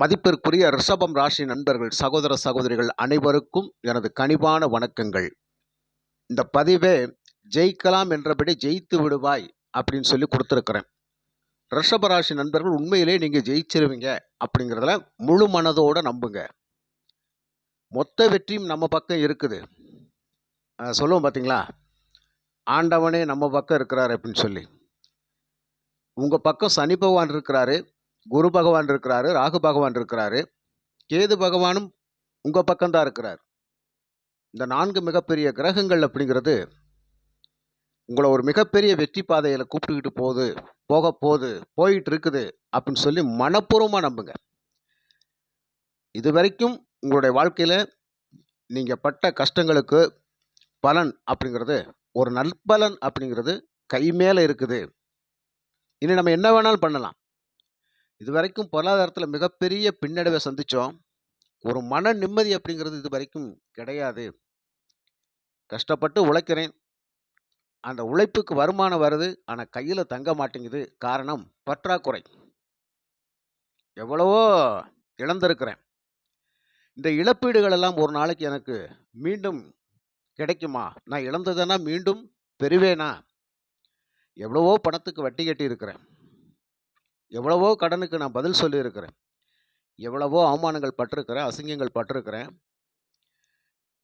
மதிப்பிற்குரிய ரிஷபம் ராசி நண்பர்கள் சகோதர சகோதரிகள் அனைவருக்கும் எனது கனிவான வணக்கங்கள். இந்த பதிவே ஜெயிக்கலாம் என்றபடி ஜெயித்து விடுவாய் அப்படின்னு சொல்லி கொடுத்துருக்குறேன். ரிஷப ராசி நண்பர்கள் உண்மையிலே நீங்கள் ஜெயிச்சிருவீங்க அப்படிங்கிறதுல முழு மனதோடு நம்புங்க. மொத்த வெற்றியும் நம்ம பக்கம் இருக்குது. சொல்லுவோம் பார்த்தீங்களா ஆண்டவனே நம்ம பக்கம் இருக்கிறாரு அப்படின்னு சொல்லி. உங்கள் பக்கம் சனி பகவான் இருக்கிறாரு. குரு பகவான் இருக்கிறாரு ராகு பகவான் இருக்கிறாரு கேது பகவானும் உங்கள் பக்கம்தான் இருக்கிறார். இந்த நான்கு மிகப்பெரிய கிரகங்கள் அப்படிங்கிறது உங்களை ஒரு மிகப்பெரிய வெற்றி பாதையில் கூப்பிட்டுக்கிட்டு போகுது போக போகுது போயிட்டு இருக்குது அப்படின்னு சொல்லி மனப்பூர்வமாக நம்புங்க. இது வரைக்கும் உங்களுடைய வாழ்க்கையில் நீங்கள் பட்ட கஷ்டங்களுக்கு பலன் அப்படிங்கிறது ஒரு நற்பலன் அப்படிங்கிறது கை மேலே இருக்குது. இனி நம்ம என்ன வேணாலும் பண்ணலாம். இது வரைக்கும் பொருளாதாரத்தில் மிகப்பெரிய பின்னடைவை சந்தித்தோம் ஒரு மன நிம்மதி அப்படிங்கிறது இது வரைக்கும் கிடையாது. கஷ்டப்பட்டு உழைக்கிறேன். அந்த உழைப்புக்கு வருமானம் வருது. ஆனால் கையில் தங்க மாட்டேங்குது. காரணம் பற்றாக்குறை. எவ்வளவோ இழந்திருக்கிறேன். இந்த இழப்பீடுகள் எல்லாம் ஒரு நாளைக்கு எனக்கு மீண்டும் கிடைக்குமா? நான் இழந்ததுன்னா மீண்டும் பெறுவேனா? எவ்வளவோ பணத்துக்கு வட்டி கட்டி இருக்கிறேன் எவ்வளவோ கடனுக்கு நான் பதில் சொல்லியிருக்கிறேன். எவ்வளவோ அவமானங்கள் பட்டிருக்கிறேன் அசிங்கங்கள் பட்டிருக்கிறேன்.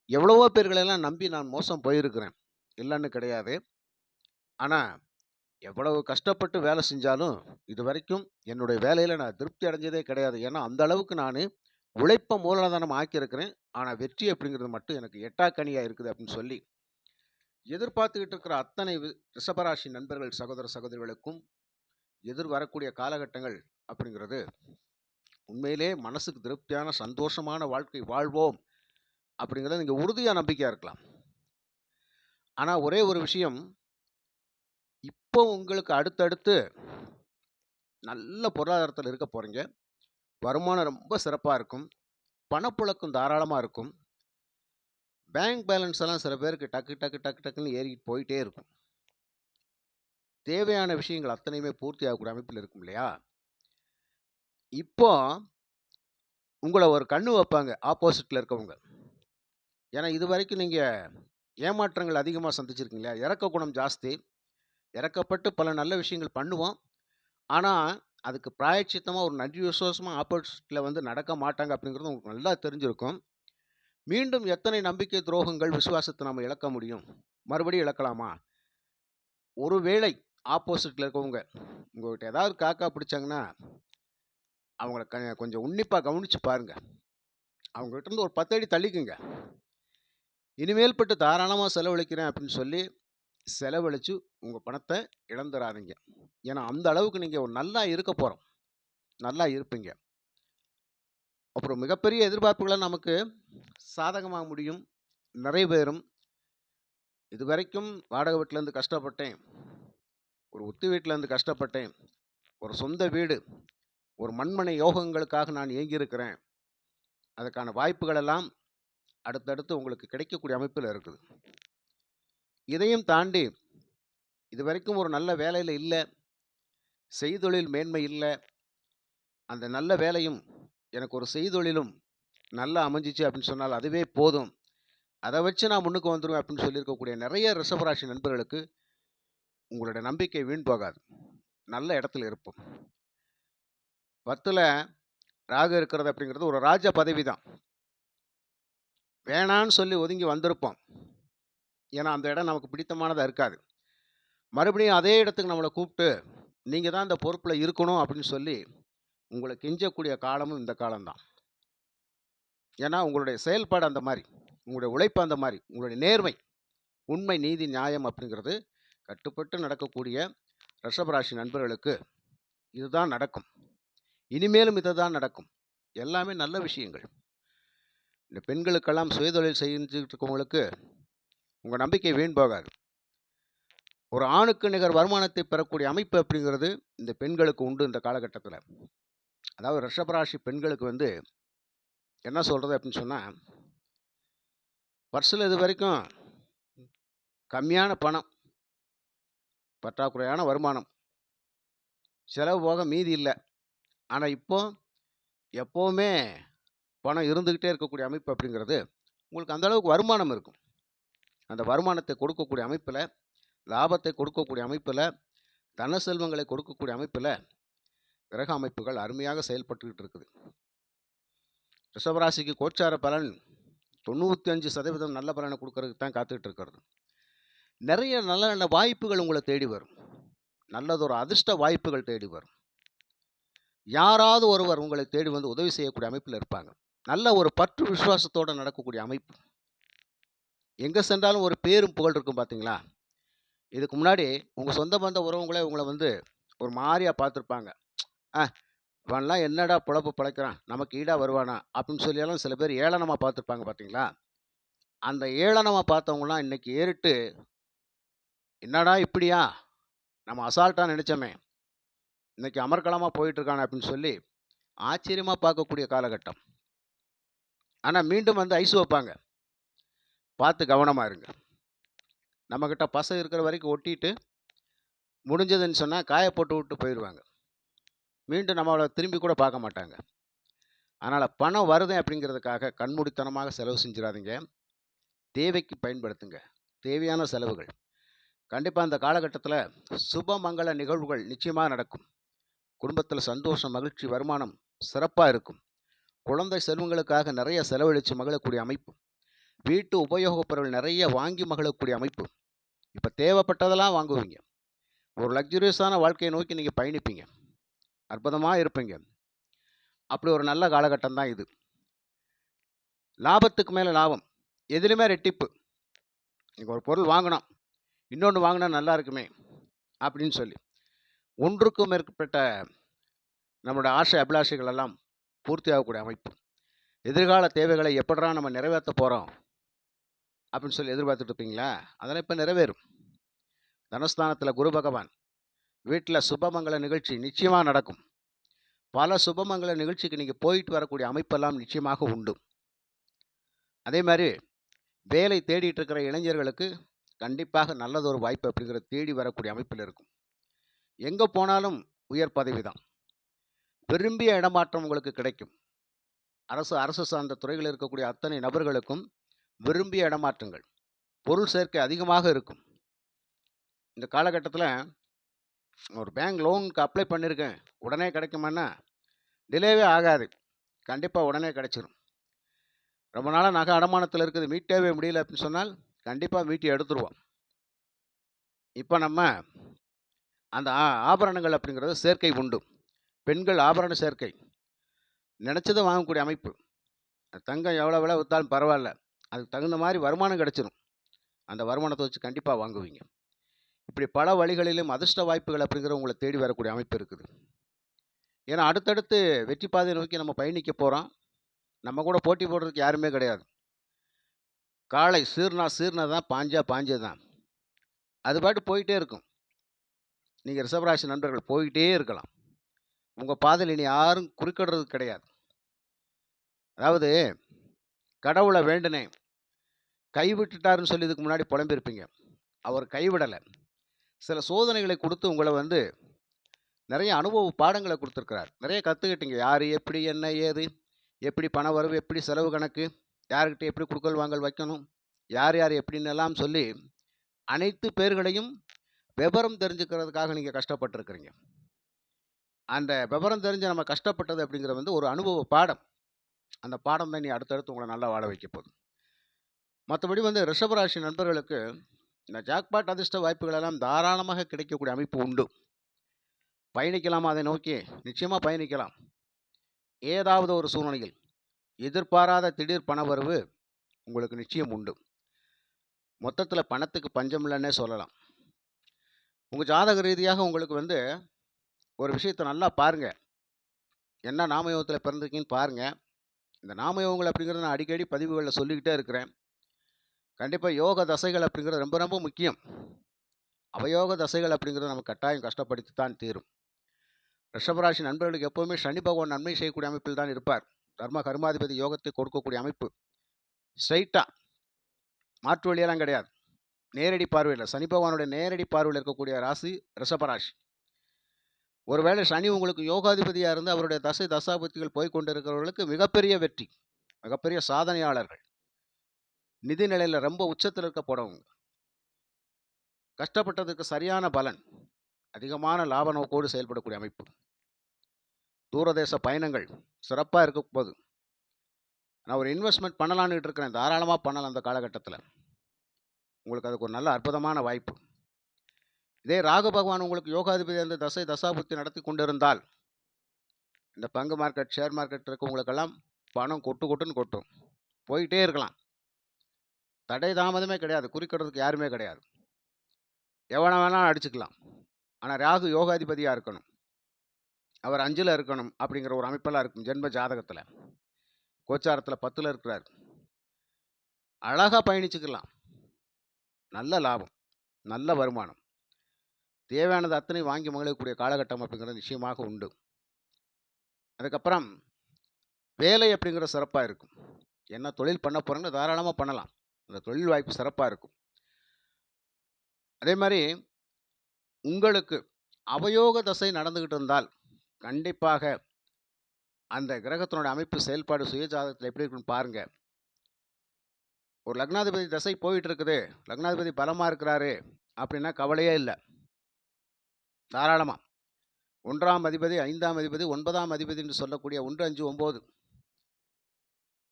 எவ்வளவோ பேர்களெல்லாம் நம்பி நான் மோசம் போயிருக்கிறேன். இல்லைன்னு கிடையாது. ஆனால் எவ்வளவு கஷ்டப்பட்டு வேலை செஞ்சாலும் இது வரைக்கும் என்னுடைய வேலையில் நான் திருப்தி அடைஞ்சதே கிடையாது. ஏன்னா அந்த அளவுக்கு நான் உழைப்ப மூலதனம் ஆக்கியிருக்கிறேன். ஆனால் வெற்றி அப்படிங்கிறது மட்டும் எனக்கு எட்டாக்கனியாக இருக்குது அப்படின்னு சொல்லி எதிர்பார்த்துக்கிட்டு இருக்கிற அத்தனை ரிஷபராசி நண்பர்கள் சகோதர சகோதரிகளுக்கும் எதிர் வரக்கூடிய காலகட்டங்கள் அப்படிங்கிறது உண்மையிலே மனசுக்கு திருப்தியான சந்தோஷமான வாழ்க்கை வாழ்வோம் அப்படிங்கிறது நீங்கள் உறுதியாக நம்பிக்கையாக இருக்கலாம். ஆனால் ஒரே ஒரு விஷயம் இப்போ உங்களுக்கு அடுத்தடுத்து நல்ல பொருளாதாரத்தில் இருக்க போகிறீங்க வருமானம் ரொம்ப சிறப்பாக இருக்கும். பணப்புழக்கம் தாராளமாக இருக்கும். பேங்க் பேலன்ஸ் எல்லாம் சில பேருக்கு டக்கு டக்கு டக்கு டக்குன்னு ஏறிக்கிட்டு போயிட்டே இருக்கும். தேவையான விஷயங்கள் அத்தனையுமே பூர்த்தி ஆகக்கூடிய அமைப்பில் இருக்கும் இல்லையா? இப்போ உங்களை ஒரு கண்ணு வைப்பாங்க ஆப்போசிட்டில் இருக்கவங்க. ஏன்னா இது வரைக்கும் நீங்கள் ஏமாற்றங்கள் அதிகமாக சந்திச்சிருக்கீங்க இல்லையா? இறக்க குணம் ஜாஸ்தி. இறக்கப்பட்டு பல நல்ல விஷயங்கள் பண்ணுவோம். ஆனால் அதுக்கு பிராயச்சித்தமாக ஒரு நன்றி விசுவாசமாக ஆப்போசிட்டில் வந்து நடக்க மாட்டாங்க அப்படிங்கிறது உங்களுக்கு நல்லா தெரிஞ்சிருக்கும். மீண்டும் எத்தனை நம்பிக்கை துரோகங்கள் விசுவாசத்தை நம்ம இழக்க முடியும்? மறுபடியும் இழக்கலாமா? ஒருவேளை ஆப்போசிட்டில் இருக்கவங்க உங்கள்கிட்ட ஏதாவது காக்கா பிடிச்சாங்கன்னா அவங்கள க கொஞ்சம் உன்னிப்பாக கவனித்து பாருங்கள் அவங்ககிட்ட இருந்து ஒரு பத்தடி தள்ளிக்குங்க. இனிமேல் பட்டு தாராளமாக செலவழிக்கிறேன் அப்படின்னு சொல்லி செலவழித்து உங்கள் பணத்தை இழந்துடாதீங்க ஏன்னா அந்த அளவுக்கு நீங்கள் ஒரு நல்லா இருக்க போகிறோம் நல்லா இருப்பீங்க. அப்புறம் மிகப்பெரிய எதிர்பார்ப்புகளை நமக்கு சாதகமாக முடியும். நிறைவேறும் இது வரைக்கும் வாடகை வீட்டிலேருந்து கஷ்டப்பட்டேன். ஒரு உத்து வீட்டிலேருந்து கஷ்டப்பட்டேன். ஒரு சொந்த வீடு ஒரு மண்மனை யோகங்களுக்காக நான் இயங்கியிருக்கிறேன். அதுக்கான வாய்ப்புகளெல்லாம் அடுத்தடுத்து உங்களுக்கு கிடைக்கக்கூடிய அமைப்பில் இருக்குது. இதையும் தாண்டி இது வரைக்கும் ஒரு நல்ல வேலையில் இல்லை. செய்தொழில் மேன்மை இல்லை. அந்த நல்ல வேலையும் எனக்கு ஒரு செய்தொழிலும் நல்லா அமைஞ்சிச்சு அப்படின்னு சொன்னால் அதுவே போதும். அதை வச்சு நான் முன்னுக்கு வந்துடுவேன் அப்படின்னு சொல்லியிருக்கக்கூடிய நிறைய ரிஷபராசி நண்பர்களுக்கு உங்களுடைய நம்பிக்கை வீண் போகாது. நல்ல இடத்துல இருப்போம். பத்தில் ராகு இருக்கிறது அப்படிங்கிறது ஒரு ராஜ பதவி தான். வேணான்னு சொல்லி ஒதுங்கி வந்திருப்போம். ஏன்னா அந்த இடம் நமக்கு பிடித்தமானதாக இருக்காது. மறுபடியும் அதே இடத்துக்கு நம்மளை கூப்பிட்டு நீங்கள் தான் இந்த பொறுப்பில் இருக்கணும் அப்படின்னு சொல்லி உங்களை கெஞ்சக்கூடிய காலமும் இந்த காலம்தான் ஏன்னா உங்களுடைய செயல்பாடு அந்த மாதிரி. உங்களுடைய உழைப்பு அந்த மாதிரி. உங்களுடைய நேர்மை. உண்மை நீதி நியாயம் அப்படிங்கிறது கட்டுப்பட்டு நடக்கக்கூடிய ரிஷபராசி நண்பர்களுக்கு இதுதான் நடக்கும். இனிமேலும் இதுதான் நடக்கும். எல்லாமே நல்ல விஷயங்கள். இந்த பெண்களுக்கெல்லாம் சுயதொழில் செஞ்சுட்டு இருக்கவங்களுக்கு உங்கள் நம்பிக்கை வீண் போகாது. ஒரு ஆணுக்கு நிகர் வருமானத்தை பெறக்கூடிய அமைப்பு அப்படிங்கிறது இந்த பெண்களுக்கு உண்டு இந்த காலகட்டத்தில். அதாவது ரிஷபராசி பெண்களுக்கு வந்து என்ன சொல்கிறது அப்படின்னு சொன்னால் பர்ஸில் இது வரைக்கும் கம்மியான பணம். பற்றாக்குறையான வருமானம். செலவு போக மீதி இல்லை. ஆனால் இப்போ எப்போவுமே பணம் இருந்துக்கிட்டே இருக்கக்கூடிய அமைப்பு அப்படிங்கிறது உங்களுக்கு அந்த அளவுக்கு வருமானம் இருக்கும். அந்த வருமானத்தை கொடுக்கக்கூடிய அமைப்பில் லாபத்தை கொடுக்கக்கூடிய அமைப்பில் தன செல்வங்களை கொடுக்கக்கூடிய அமைப்பில் கிரக அமைப்புகள் அருமையாக செயல்பட்டுக்கிட்டு இருக்குது. ரிஷபராசிக்கு கோச்சார பலன் தொண்ணூற்றி அஞ்சு சதவீதம் நல்ல பலனை கொடுக்கறதுக்கு தான் காத்துக்கிட்டு இருக்கிறது. நிறைய நல்ல நல்ல வாய்ப்புகள் உங்களை தேடி வரும். நல்லதொரு அதிர்ஷ்ட வாய்ப்புகள் தேடி வரும். யாராவது ஒருவர் உங்களை தேடி வந்து உதவி செய்யக்கூடிய அமைப்பில் இருப்பாங்க. நல்ல ஒரு பற்று விசுவாசத்தோடு நடக்கக்கூடிய அமைப்பு. எங்கே சென்றாலும் ஒரு பேரும் புகழ் இருக்கும் பார்த்தீங்களா இதுக்கு முன்னாடி உங்கள் சொந்த பந்த உறவுங்களே உங்களை வந்து ஒரு மாதிரியாக பார்த்துருப்பாங்க ஆ இவன்லாம் என்னடா பிழப்பு பிழைக்கிறான்? நமக்கு ஈடாக வருவானா? அப்படின்னு சொல்லியெல்லாம் சில பேர் ஏளனமாக பார்த்துருப்பாங்க பார்த்தீங்களா அந்த ஏளனமாக பார்த்தவங்களாம் இன்றைக்கி ஏறிட்டு என்னடா இப்படியா? நம்ம அசால்ட்டாக நினச்சோமே. இன்றைக்கி அமர்க்களமாக போயிட்டுருக்கான அப்படின்னு சொல்லி ஆச்சரியமாக பார்க்கக்கூடிய காலகட்டம். ஆனால் மீண்டும் வந்து ஐஸ் வைப்பாங்க. பார்த்து கவனமாக இருங்க. நம்மக்கிட்ட பசை இருக்கிற வரைக்கும் ஒட்டிட்டு முடிஞ்சதுன்னு சொன்னால் காய போட்டு விட்டு போயிடுவாங்க மீண்டும் நம்மளை திரும்பி கூட பார்க்க மாட்டாங்க. அதனால் பணம் வருது அப்படிங்கிறதுக்காக கண்மூடித்தனமாக செலவு செஞ்சிடாதீங்க தேவைக்கு பயன்படுத்துங்க. தேவையான செலவுகள். கண்டிப்பாக அந்த காலகட்டத்தில் சுபமங்கள நிகழ்வுகள் நிச்சயமாக நடக்கும். குடும்பத்தில் சந்தோஷம் மகிழ்ச்சி வருமானம் சிறப்பாக இருக்கும். குழந்தை செல்வங்களுக்காக நிறைய செலவழித்து மகிழக்கூடிய அமைப்பு. வீட்டு உபயோகப் பொருள் நிறைய வாங்கி மகிழக்கூடிய அமைப்பு. இப்போ தேவைப்பட்டதெல்லாம் வாங்குவீங்க. ஒரு லக்ஸுரியஸான வாழ்க்கையை நோக்கி நீங்கள் பயணிப்பீங்க. அற்புதமாக இருப்பீங்க. அப்படி ஒரு நல்ல காலகட்டம் தான் இது. லாபத்துக்கு மேலே லாபம். எதிலுமே ரெட்டிப்பு. நீங்கள் ஒரு பொருள் வாங்கினோம் இன்னொன்று வாங்கினா நல்லா இருக்குமே அப்படின்னு சொல்லி. ஒன்றுக்கும் மேற்பட்ட நம்மளோட ஆசை அபிலாஷைகள் எல்லாம் பூர்த்தியாகக்கூடிய அமைப்பு. எதிர்கால தேவைகளை எப்படா நம்ம நிறைவேற்ற போகிறோம் அப்படின்னு சொல்லி எதிர்பார்த்துட்டு இருப்பீங்களா? அதெல்லாம் இப்போ நிறைவேறும். தனஸ்தானத்தில் குரு பகவான் வீட்டில் சுபமங்கல நிகழ்ச்சி நிச்சயமாக நடக்கும். பல சுபமங்கல நிகழ்ச்சிக்கு நீங்கள் போயிட்டு வரக்கூடிய அமைப்பெல்லாம் நிச்சயமாக உண்டு. அதே மாதிரி வேலை தேடிட்டு இருக்கிற இளைஞர்களுக்கு கண்டிப்பாக நல்லதொரு வாய்ப்பு அப்படிங்கிற தேடி வரக்கூடிய அமைப்பில் இருக்கும். எங்கே போனாலும் உயர் பதவி தான். விரும்பிய இடமாற்றம் உங்களுக்கு கிடைக்கும். அரசு அரசு சார்ந்த துறைகளில் இருக்கக்கூடிய அத்தனை நபர்களுக்கும் விரும்பிய இடமாற்றங்கள் பொருள் சேர்க்கை அதிகமாக இருக்கும். இந்த காலகட்டத்தில் ஒரு பேங்க் லோனுக்கு அப்ளை பண்ணியிருக்கேன் உடனே கிடைக்குமான்னா டிலேவே ஆகாது. கண்டிப்பாக உடனே கிடைச்சிரும். ரொம்ப நாளாக நகை அடமானத்தில் இருக்குது மீட்டவே முடியல அப்படின்னு சொன்னால் கண்டிப்பாக மீட்டி எடுத்துருவோம். இப்போ நம்ம அந்த ஆ- ஆபரணங்கள் அப்படிங்கிறது சேர்க்கை உண்டு. பெண்கள் ஆபரண சேர்க்கை. நினச்சதை வாங்கக்கூடிய அமைப்பு. தங்கம் எவ்வளோ விலை விற்றாலும் பரவாயில்ல. அதுக்கு தகுந்த மாதிரி வருமானம் கிடச்சிடும் அந்த வருமானத்தை வச்சு கண்டிப்பாக வாங்குவீங்க. இப்படி பல வழிகளிலும் அதிர்ஷ்ட வாய்ப்புகள் அப்படிங்கிற உங்களை தேடி வரக்கூடிய அமைப்பு இருக்குது. ஏன்னா அடுத்தடுத்து வெற்றி பாதையை நோக்கி நம்ம பயணிக்க போகிறோம் நம்ம கூட போட்டி போடுறதுக்கு யாருமே கிடையாது. காளை சீர்னா சீர்னா தான் பாஞ்சா பாஞ்சது தான். அது பாட்டு போயிட்டே இருக்கும். நீங்கள் ரிஷபராசி நண்பர்கள் போயிட்டே இருக்கலாம். உங்கள் பாதையில் இனி யாரும் குறுக்கிடுறது கிடையாது. அதாவது கடவுளை வேண்டுனேன் கைவிட்டுட்டாருன்னு சொல்லி இதுக்கு முன்னாடி புலம்பியிருப்பீங்க. அவர் கைவிடலை. சில சோதனைகளை கொடுத்து உங்களை வந்து நிறைய அனுபவ பாடங்களை கொடுத்துருக்கிறார். நிறைய கற்றுக்கிட்டீங்க யார் எப்படி என்ன ஏது எப்படி பண வரவு எப்படி செலவு கணக்கு யார்கிட்ட எப்படி குடுக்கல் வாங்கல் வைக்கணும் யார் யார் எப்படின்னெல்லாம் சொல்லி அனைத்து பேர்களையும் விவரம் தெரிஞ்சுக்கிறதுக்காக நீங்கள் கஷ்டப்பட்டிருக்கிறீங்க. அந்த விவரம் தெரிஞ்சு நம்ம கஷ்டப்பட்டது அப்படிங்கிறது வந்து ஒரு அனுபவ பாடம். அந்த பாடம் தான் நீ அடுத்தடுத்து உங்களை நல்லா வாழ வைக்க போதும் மற்றபடி வந்து ரிஷபராசி நண்பர்களுக்கு இந்த ஜாக்பாட் அதிர்ஷ்ட வாய்ப்புகள் எல்லாம் தாராளமாக கிடைக்கக்கூடிய அமைப்பு உண்டு. பயணிக்கலாமா? அதை நோக்கி நிச்சயமாக பயணிக்கலாம். ஏதாவது ஒரு சூழ்நிலையில் எதிர்பாராத திடீர் பணவரவு உங்களுக்கு நிச்சயம் உண்டு. மொத்தத்தில் பணத்துக்கு பஞ்சம் இல்லைன்னே சொல்லலாம். உங்கள் ஜாதக ரீதியாக உங்களுக்கு வந்து ஒரு விஷயத்தை நல்லா பாருங்கள் என்ன நாமயோகத்தில் பிறந்திருக்கீங்கன்னு பாருங்கள் இந்த நாமயோகங்கள் அப்படிங்கிறத நான் அடிக்கடி பதிவுகளில் சொல்லிக்கிட்டே இருக்கிறேன். கண்டிப்பாக யோக தசைகள் அப்படிங்கிறது ரொம்ப ரொம்ப முக்கியம். அவயோக தசைகள் அப்படிங்கிறது நம்ம கட்டாயம் கஷ்டப்படுத்தி தான் தீரும். ரிஷபராசி நண்பர்களுக்கு எப்போவுமே சனி பகவான் நன்மை செய்யக்கூடிய அமைப்பில் தான் இருப்பார். தர்ம கர்மாதிபதி யோகத்தை கொடுக்கக்கூடிய அமைப்பு ஸ்ட்ரைட்டாக மாற்று வழியெல்லாம் கிடையாது நேரடி பார்வையில் சனி பகவானுடைய நேரடி பார்வையில் இருக்கக்கூடிய ராசி ரிஷபராசி ஒருவேளை சனி உங்களுக்கு யோகாதிபதியாக இருந்து அவருடைய தசை தசாபுத்திகள் போய்கொண்டிருக்கிறவர்களுக்கு மிகப்பெரிய வெற்றி. மிகப்பெரிய சாதனையாளர்கள். நிதி நிலையில ரொம்ப உச்சத்தில் இருக்க போடவங்க கஷ்டப்பட்டதுக்கு சரியான பலன். அதிகமான லாப நோக்கோடு செயல்படக்கூடிய அமைப்பு. தூரதேச பயணங்கள் சிறப்பாக இருக்க போது. நான் ஒரு இன்வெஸ்ட்மெண்ட் பண்ணலான்னுட்டு இருக்கிறேன். தாராளமாக பண்ணலாம் அந்த காலகட்டத்தில் உங்களுக்கு அதுக்கு ஒரு நல்ல அற்புதமான வாய்ப்பு. இதே ராகு பகவான் உங்களுக்கு யோகாதிபதி அந்த தசை தசாபுத்தி நடத்தி கொண்டிருந்தால், இந்த பங்கு மார்க்கெட், ஷேர் மார்க்கெட் இருக்கவங்களுக்கெல்லாம் பணம் கொட்டு கொட்டுன்னு கொட்டும். போயிட்டே இருக்கலாம். தடை தாமதமே கிடையாது. குறிக்கிறதுக்கு யாருமே கிடையாது. எவனை வேணாலும் அடிச்சுக்கலாம். ஆனால் ராகு யோகாதிபதியாக இருக்கணும். அவர் அஞ்சில் இருக்கணும் அப்படிங்கிற ஒரு அமைப்பெல்லாம் இருக்கும் ஜென்ம ஜாதகத்தில் கோச்சாரத்தில் பத்தில் இருக்கிறார். அழகாக பயணிச்சுக்கலாம். நல்ல லாபம். நல்ல வருமானம். தேவையானது அத்தனை வாங்கி மகிழக்கூடிய காலகட்டம் அப்படிங்கிறது நிச்சயமாக உண்டு. அதுக்கப்புறம் வேலை அப்படிங்கிற சிறப்பாக இருக்கும். என்ன தொழில் பண்ண போறீங்களோ தாராளமாக பண்ணலாம். அந்த தொழில் வாய்ப்பு சிறப்பாக இருக்கும். அதே மாதிரி உங்களுக்கு அவயோக தசை நடந்துக்கிட்டு இருந்தால், கண்டிப்பாக அந்த கிரகத்தினோட அமைப்பு செயல்பாடு சுயஜாதகத்தில் எப்படி இருக்குன்னு பாருங்கள் ஒரு லக்னாதிபதி தசை போயிட்டு இருக்குது. லக்னாதிபதி பலமாக இருக்கிறாரு அப்படின்னா கவலையே இல்லை தாராளமாக ஒன்றாம் அதிபதி, ஐந்தாம் அதிபதி, ஒன்பதாம் அதிபதி என்று சொல்லக்கூடிய 1, 5, 9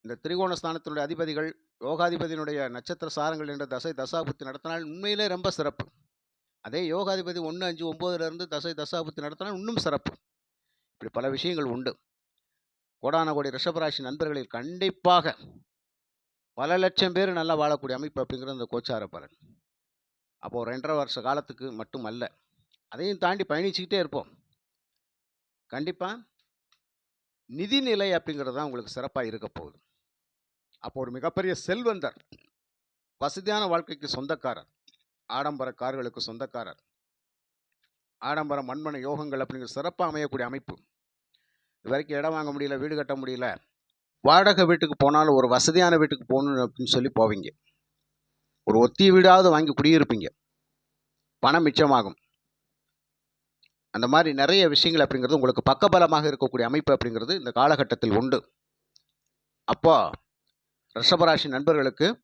இந்த திரிகோணஸ்தானத்தினுடைய அதிபதிகள், யோகாதிபதியினுடைய நட்சத்திர சாரங்கள் என்ற தசை தசாபுத்தி நடத்தினால் உண்மையிலே ரொம்ப சிறப்பு. அதே யோகாதிபதி ஒன்று அஞ்சு ஒம்போதுலேருந்து தசை தசாபுத்தி நடத்தினால் இன்னும் சிறப்பு. இப்படி பல விஷயங்கள் உண்டு. கோடான கோடி ரிஷபராசி நண்பர்களில் கண்டிப்பாக பல லட்சம் பேர் நல்லா வாழக்கூடிய அமைப்பு அப்படிங்கிறது அந்த கோச்சார பலன். அப்போது ஒரு 2 1/2 வருஷ காலத்துக்கு மட்டும் அல்ல. அதையும் தாண்டி பயணிச்சுக்கிட்டே இருப்போம். கண்டிப்பாக நிதிநிலை அப்படிங்கிறது தான் உங்களுக்கு சிறப்பாக இருக்க போகுது. அப்போ ஒரு மிகப்பெரிய செல்வந்தர். வசதியான வாழ்க்கைக்கு சொந்தக்காரர். ஆடம்பர கார்களுக்கு சொந்தக்காரர். ஆடம்பர மண்மனை யோகங்கள் அப்படிங்கிற சிறப்பாக அமையக்கூடிய அமைப்பு. இதுவரைக்கும் இடம் வாங்க முடியல, வீடு கட்ட முடியல. வாடகை வீட்டுக்கு போனாலும் ஒரு வசதியான வீட்டுக்கு போகணும் அப்படின்னு சொல்லி போவீங்க. ஒரு ஒத்திய வீடாவது வாங்கி குடியிருப்பீங்க. பணம் மிச்சமாகும். அந்த மாதிரி நிறைய விஷயங்கள் அப்படிங்கிறது உங்களுக்கு பக்கபலமாக இருக்கக்கூடிய அமைப்பு அப்படிங்கிறது இந்த காலகட்டத்தில் உண்டு. அப்போ ரிஷபராசி நண்பர்களுக்கு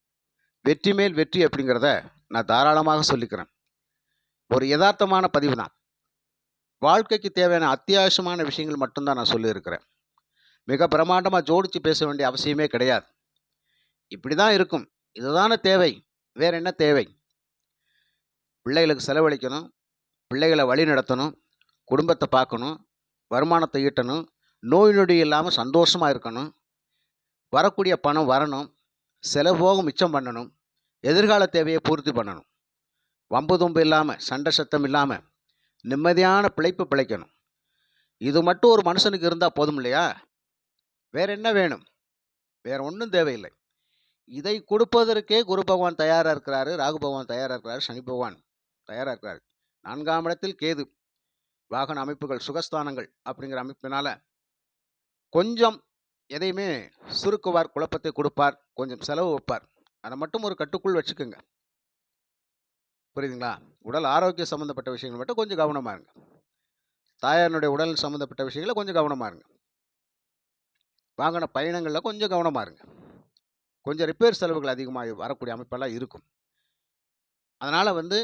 வெற்றி மேல் வெற்றி அப்படிங்கிறத நான் தாராளமாக சொல்லிக்கிறேன். ஒரு எதார்த்தமான பதிவு தான். வாழ்க்கைக்கு தேவையான அத்தியாவசியமான விஷயங்கள் மட்டும்தான் நான் சொல்லியிருக்கிறேன். மிக பிரமாண்டமாக ஜோடித்து பேச வேண்டிய அவசியமே கிடையாது. இப்படி தான் இருக்கும். இதுதான தேவை. வேற என்ன தேவை? பிள்ளைகளுக்கு செலவழிக்கணும். பிள்ளைகள வழிநடத்தணும். குடும்பத்தை பார்க்கணும். வருமானத்தை ஈட்டணும். நோய் நொடி இல்லாமல் சந்தோஷமாக இருக்கணும். வரக்கூடிய பணம் வரணும். செலவோக மிச்சம் பண்ணணும். எதிர்கால தேவையை பூர்த்தி பண்ணணும். வம்பு தும்பு இல்லாமல் சண்டை சத்தம் இல்லாமல் நிம்மதியான பிழைப்பு பிழைக்கணும். இது மட்டும் ஒரு மனுஷனுக்கு இருந்தால் போதும் இல்லையா? வேற என்ன வேணும்? வேற ஒன்றும் தேவையில்லை. இதை கொடுப்பதற்கே குரு பகவான் தயாராக இருக்கிறாரு. ராகு பகவான் தயாராக இருக்கிறாரு. சனி பகவான் தயாராக இருக்கிறாரு. நான்காம் இடத்தில் கேது. வாகன அமைப்புகள், சுகஸ்தானங்கள் அப்படிங்கிற அமைப்பினால கொஞ்சம் எதையுமே சுருக்குவார், குழப்பத்தை கொடுப்பார், கொஞ்சம் செலவு வைப்பார். அதை மட்டும் ஒரு கட்டுக்குள் வச்சுக்கோங்க புரியுதுங்களா? உடல் ஆரோக்கியம் சம்மந்தப்பட்ட விஷயங்கள் மட்டும் கொஞ்சம் கவனமாக இருங்க. தாயாரினுடைய உடல் சம்மந்தப்பட்ட விஷயங்களை கொஞ்சம் கவனமாக இருங்க. வாங்கின பயணங்களில் கொஞ்சம் கவனமாக இருங்க. கொஞ்சம் ரிப்பேர் செலவுகள் அதிகமாக வரக்கூடிய அமைப்பெல்லாம் இருக்கும். அதனால் வந்து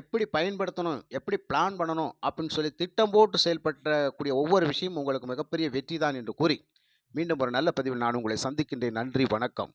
எப்படி பயன்படுத்தணும், எப்படி பிளான் பண்ணணும் அப்படின்னு சொல்லி திட்டம் போட்டு செயல்படக்கூடிய ஒவ்வொரு விஷயமும் உங்களுக்கு மிகப்பெரிய வெற்றி தான் என்று கூறி, மீண்டும் ஒரு நல்ல பதிவில் நான் உங்களை சந்திக்கின்றேன். நன்றி, வணக்கம்.